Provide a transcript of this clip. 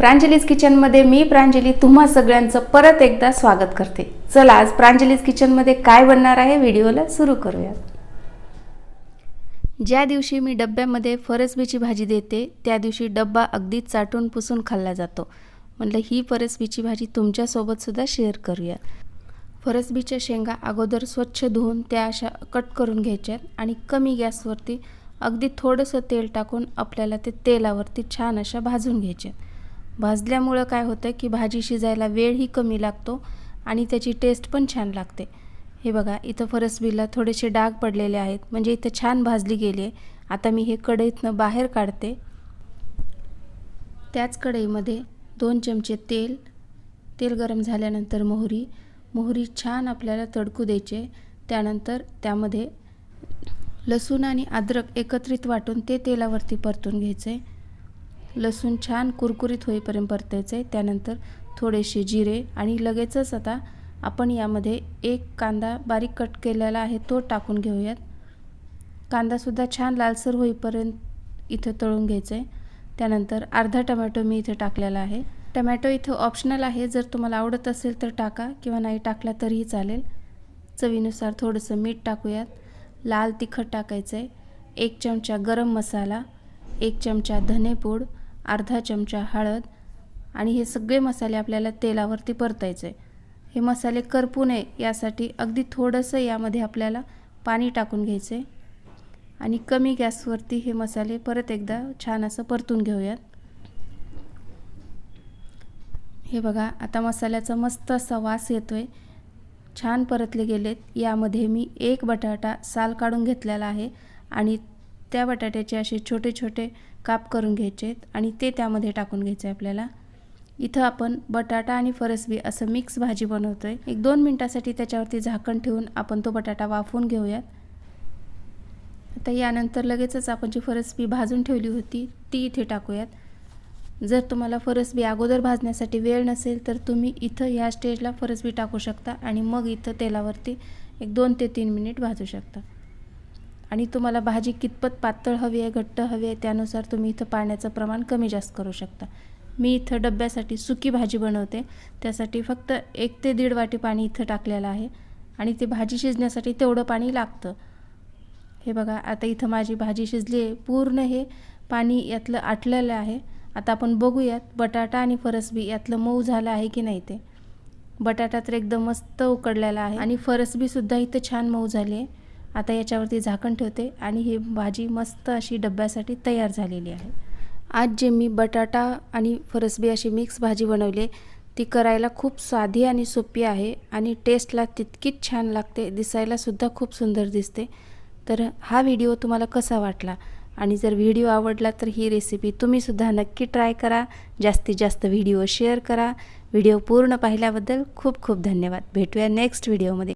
प्रांजलीज किचनमध्ये मी प्रांजली तुम्हा सगळ्यांचं परत एकदा स्वागत करते. चला आज प्रांजलीज किचनमध्ये काय बनणार आहे व्हिडिओला सुरू करूयात. ज्या दिवशी मी डब्यामध्ये फरसबीची भाजी देते त्या दिवशी डब्बा अगदी चाटून पुसून खाल्ला जातो. म्हटलं ही फरसबीची भाजी तुमच्यासोबतसुद्धा शेअर करूया फरसबीच्या शेंगा अगोदर स्वच्छ धुवून त्या अशा कट करून घ्यायच्यात आणि कमी गॅसवरती अगदी थोडंसं तेल टाकून आपल्याला ते तेलावरती छान अशा भाजून घ्यायच्या भाजल्यामुळं काय होतं की भाजी शिजायला वेळही कमी लागतो आणि त्याची टेस्ट पण छान लागते. हे बघा इथं फरसबीला थोडेसे डाग पडलेले आहेत. म्हणजे इथं छान भाजली गेली आहे. आता मी हे कढईतनं बाहेर काढते. त्याच कढईमध्ये दोन चमचे तेल तेल गरम झाल्यानंतर मोहरी. मोहरी छान आपल्याला तडकू द्यायचे. त्यानंतर त्यामध्ये लसूण आणि अद्रक एकत्रित वाटून ते तेलावरती परतून घ्यायचे. लसूण छान कुरकुरीत होईपर्यंत परतायचं आहे. त्यानंतर थोडेसे जिरे आणि लगेचच आता आपण यामध्ये एक कांदा बारीक कट केलेला आहे तो टाकून घेऊयात. कांदासुद्धा छान लालसर होईपर्यंत इथं तळून घ्यायचं आहे. त्यानंतर अर्धा टमॅटो मी इथे टाकलेला आहे. टमॅटो इथं ऑप्शनल आहे जर तुम्हाला आवडत असेल तर टाका किंवा नाही टाकला तरीही चालेल. चवीनुसार थोडंसं मीठ टाकूयात. लाल तिखट टाकायचं आहे. एक चमचा गरम मसाला एक चमचा धनेपूड अर्धा चमचा हळद आणि हे सगळे मसाले आपल्याला तेलावरती परतायचे हे मसाले करपू नये यासाठी अगदी थोडंसं यामध्ये आपल्याला पाणी टाकून घ्यायचे आणि कमी गॅसवरती हे मसाले परत एकदा छान असं परतून घेऊयात. हे बघा आता मसाल्याचा मस्त असा वास येतो आहे छान परतले गेलेत. यामध्ये मी एक बटाटा साल काढून घेतलेला आहे आणि त्या बटाट्याचे असे छोटे छोटे काप करून घ्यायचे आहेत आणि ते त्यामध्ये टाकून घ्यायचे आपल्याला. इथं आपण बटाटा आणि फरसबी असं मिक्स भाजी बनवतो आहे एक दोन मिनटासाठी त्याच्यावरती झाकण ठेवून आपण तो बटाटा वाफवून घेऊयात. आता यानंतर लगेचच आपण जी फरसबी भाजून ठेवली होती ती इथे टाकूयात. जर तुम्हाला फरसबी अगोदर भाजण्यासाठी वेळ नसेल तर तुम्ही इथं ह्या स्टेजला फरसबी टाकू शकता आणि मग इथं तेलावरती एक दोन ते तीन मिनिट भाजू शकता. आणि तुम्हाला भाजी कितपत पातळ हवी आहे घट्ट हवी आहे त्यानुसार तुम्ही इथं पाण्याचं प्रमाण कमी जास्त करू शकता. मी इथं डब्यासाठी सुकी भाजी बनवते. त्यासाठी फक्त एक ते दीड वाटी पाणी इथं टाकलेलं आहे आणि ते भाजी शिजण्यासाठी तेवढं पाणी लागतं. हे बघा आता इथं माझी भाजी शिजली आहे. पूर्ण हे पाणी यातलं आटलेलं आहे. आता आपण बघूयात बटाटा आणि फरसबी यातलं मऊ झालं आहे की नाही ते. बटाटा तर एकदम मस्त उकडलेला आहे आणि फरसबीसुद्धा इथं छान मऊ झाली आहे. आता याच्यावरती झाकण ठेवते आणि ही भाजी मस्त अशी डब्यासाठी तयार झालेली आहे. आज जे मी बटाटा आणि फरसबी अशी मिक्स भाजी बनवली ती करायला खूप साधी आणि सोपी आहे आणि टेस्टला तितकीच छान लागते दिसायलासुद्धा खूप सुंदर दिसते. तर हा व्हिडिओ तुम्हाला कसा वाटला आणि जर व्हिडिओ आवडला तर ही रेसिपी तुम्हीसुद्धा नक्की ट्राय करा जास्तीत जास्त व्हिडिओ शेअर करा. व्हिडिओ पूर्ण पाहिल्याबद्दल खूप खूप धन्यवाद. भेटूया नेक्स्ट व्हिडिओमध्ये.